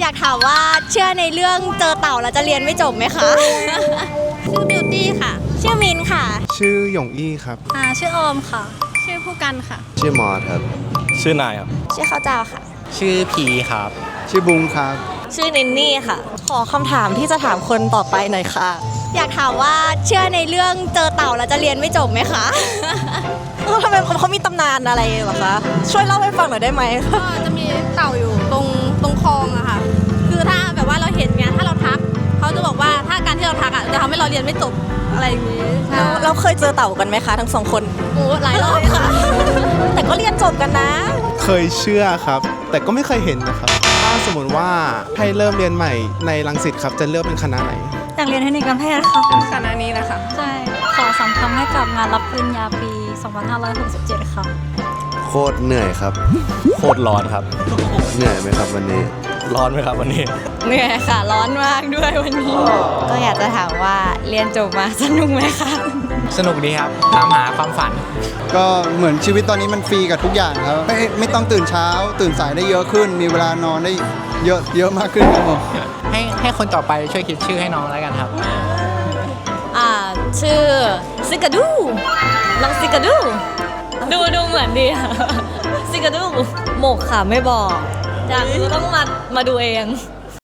อยากถามว่าเชื่อในเรื่องเจอเต่าแล้วจะเรียนไม่จบไหมคะ ชื่อบิวตี้ค่ะ ชื่อมินค่ะ ชื่อหยงอี้ครับ อ่าชื่อออมค่ะ ชื่อผู้กันค่ะ ชื่อมอสครับ ชื่อนายครับ ชื่อข้าวเจ้าค่ะ ชื่อพีครับ ชื่อบุงครับ ชื่อนินนี่ค่ะ ขอคำถามที่จะถามคนต่อไปหน่อยค่ะ อยากถามว่าเชื่อในเรื่องเจอเต่าแล้วจะเรียนไม่จบไหมคะเออทำไมเขามีตำนานอะไรเหรอคะ ช่วยเล่าให้ฟังหน่อยได้ไหม ก็จะมีเต่าอยู่ ทักอะจะทำให้เราเรียนไม่จบอะไรอย่างนี้ใช่เราเราเคยเจอเต่ากันไหมคะทั้งสองคนโอ้หลายรอบค่ะ แต่ก็เรียนจบกันนะ เคยเชื่อครับ แต่ก็ไม่เคยเห็นนะครับ ถ้าสมมติว่าให้เริ่มเรียนใหม่ในรังสิตครับ จะเลือกเป็นคณะไหนอยากเรียนเทคนิคการแพทย์ค่ะคณะนี้นะคะ ใช่ ขอสำคัญให้กับงานรับปริญญาปี 2567 ค่ะ โคตรเหนื่อยครับ โคตรร้อนครับ เหนื่อยไหมครับวันนี้ ร้อนไหมครับวันนี้ เหนื่อยค่ะ ร้อนมากด้วยวันนี้ ก็อยากจะถามว่าเรียนจบมาสนุกไหมคะ สนุกดีครับตามหาความฝัน ก็เหมือนชีวิตตอนนี้มันฟรีกับทุกอย่างครับ ไม่ไม่ต้องตื่นเช้า ตื่นสายได้เยอะขึ้น มีเวลานอนได้เยอะเยอะมากขึ้นครับผมให้ให้คนต่อไปช่วยคิดชื่อให้น้องแล้วกันครับ อ่า ชื่อซิกาดูน้องซิกาดู ดูดูเหมือนดีอะซิกาดูหมกค่ะไม่บอก อยากรู้ต้องมามาดูเอง